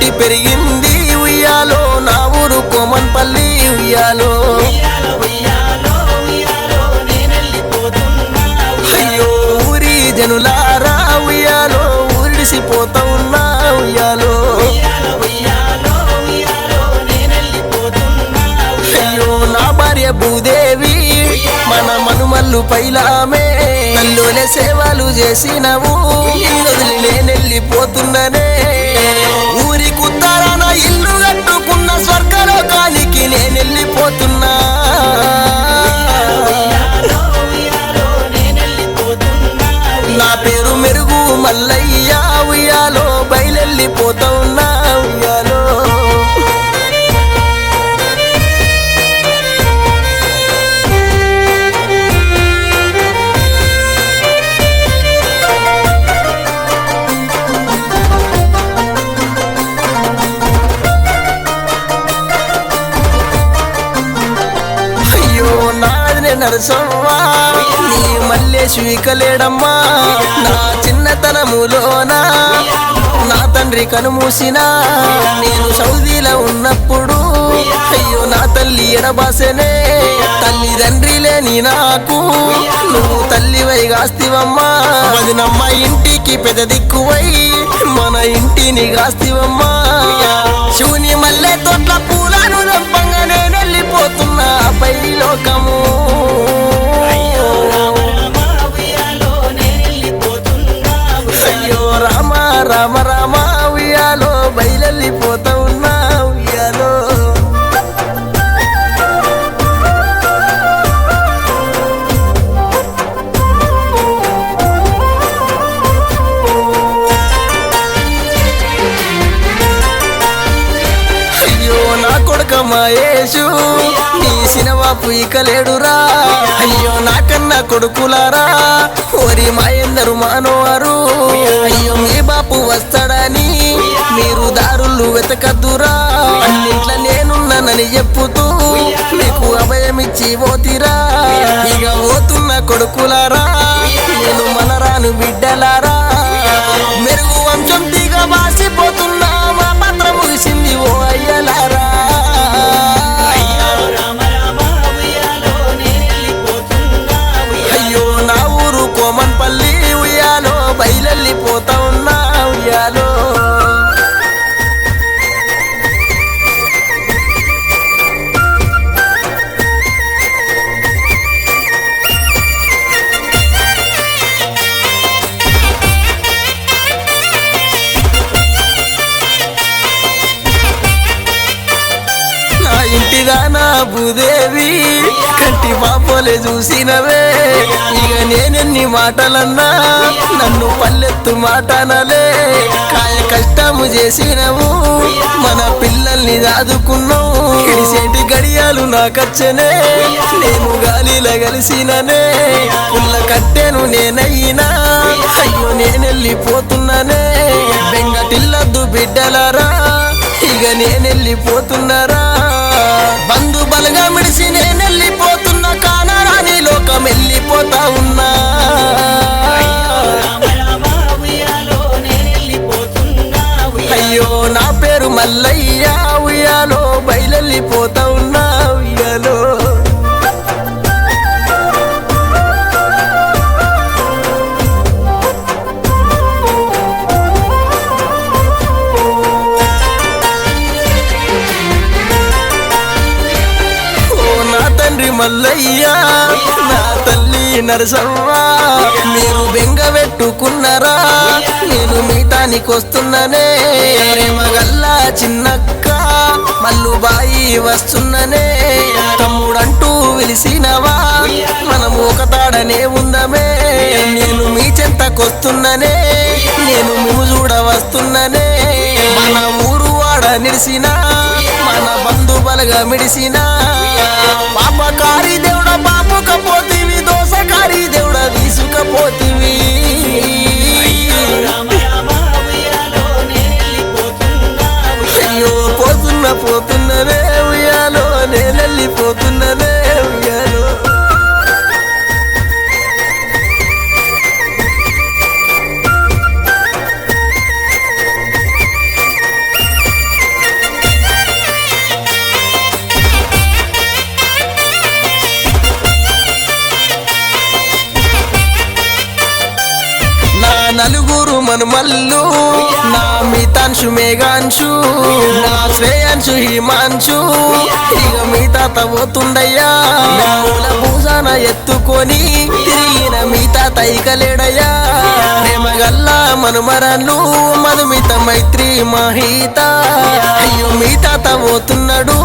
నేను పెరిగింది ఉయ్యాలో. నా ఊరు కోమన్పల్లి ఉయ్యాలో. అయ్యో ఊరి జనులారా ఉయ్యాలో. ఊరిసిపోతా ఉన్నా ఉయ్యాలో. అయ్యో నా భార్య భూదేవి మన మనుమల్లు పైలామే. తల్లోనే సేవలు చేసినవు వదిలి నేనెళ్ళిపోతున్ననే. ఊరి మల్లయ్యా ఉయ్యాలో బయలెళ్ళిపోతా ఉన్నా ఉయ్యాలో. అయ్యో నాదినే నరసమ్మా నీ మల్లె స్వీకలేడమ్మా. తండ్రి కనుమూసినా నేను సౌదీలో ఉన్నప్పుడు అయ్యో నా తల్లి ఎడబాసెనే తల్లి తండ్రి లేని నాకు నువ్వు తల్లివై గాస్తివమ్మా. వదినమ్మ ఇంటికి పెద్ద దిక్కువై మన ఇంటిని గాస్తివమ్మా. శివుని మల్లె తోట్ల పూలను రంపంగా నేను వెళ్ళిపోతున్నా పై లోకము. బాపు ఇక లేడురా అయ్యో నాకన్నా కొడుకులారా. ఓరి మాయందరు మానవారు. అయ్యో మీ బాపు వస్తాడని మీరు దారులు వెతకద్దురా. అన్నింట్ల నేనున్నానని చెప్పుతూ మీకు అభయమిచ్చి పోతిరా. ఇక పోతున్న కొడుకులారా నేను మనరాను బిడ్డలారా. మెరుగు వంశం దిగ బాసి పాపోలే చూసినవే. ఇక నేనెన్ని మాటలన్నా నన్ను పల్లెత్తు మాటనలే. కాయ కష్టము చేసినవు మన పిల్లల్ని దాదుకున్నావు. ఇడిసేటి గడియాలు నాకచ్చనే నేను గాలిలో కలిసిననే పుల్ల కట్టెను నేనయ్యినా అయ్యో నేనెళ్ళిపోతున్నానే. బెంగటిల్లద్దు బిడ్డలారా ఇక నేనెళ్ళిపోతున్నారా. బంధు బలగా మిడిసి నేనెళ్ళి తండ్రి మల్లయ్య నా తల్లి నరసవ్వ మీరు బెంగ పెట్టుకున్నారా? నేను మీటానికి వస్తున్ననే మగల్లా చిన్నక్క మల్లు బాయి వస్తున్ననే. తమ్ముడంటూ వెలిసినవా? మనము ఒక తాడనే ఉందమే. నేను మీ చెంతకొస్తున్ననే. నేను మేము చూడ వస్తున్ననే. మన ఊరు వాడ నిడిసిన మన బంధు బలగా మిడిసిన. పాపకారి దేవుడ పాపకపోతివి దోసకారి దేవుడ తీసుకపోతివి అయ్యో పోతున్న పోతున్ననే మనుమల్లు నా మితాంశు మేఘాంశు నా శ్రేయాంశు హిమాంశు. ఇక మీ తాత పోతుండయ్యా. పూల పూజన ఎత్తుకొని తిరిగిన మీ తాత ఇక లేడయ్యా. ప్రేమగల్లా మనుమరను మధుమిత మైత్రి మహిత. అయ్యో మీ తాత పోతున్నాడు.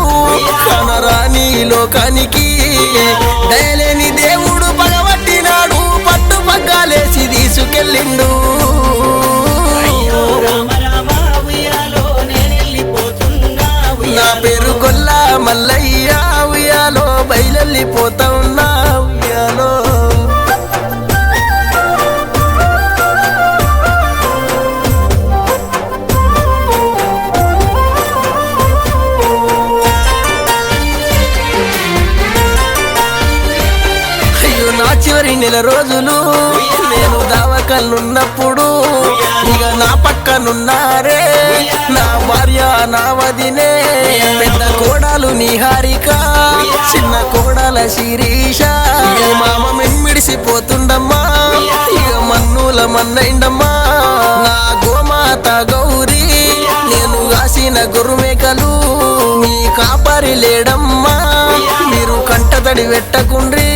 నా పేరు గొల్ల మల్లయ్య ఉయ్యాలో బయలెళ్ళిపోతా ఉన్నా ఉయ్యాలో. అయ్యో నా చివరి నెల రోజులు నేను దావకల్లున్నప్పుడు ఇక నా పక్కనున్నారే నా భార్య నా నిహారిక చిన్న కోడల శిరీష. మామ మెమ్మిడిసిపోతుండమ్మా ఇక మన్నుల మన్నైండమ్మా. నా గోమాత గౌరీ నేను కాసిన గురుమేకలు మీ కాపరి లేడమ్మా. మీరు కంటతడి పెట్టకుండ్రి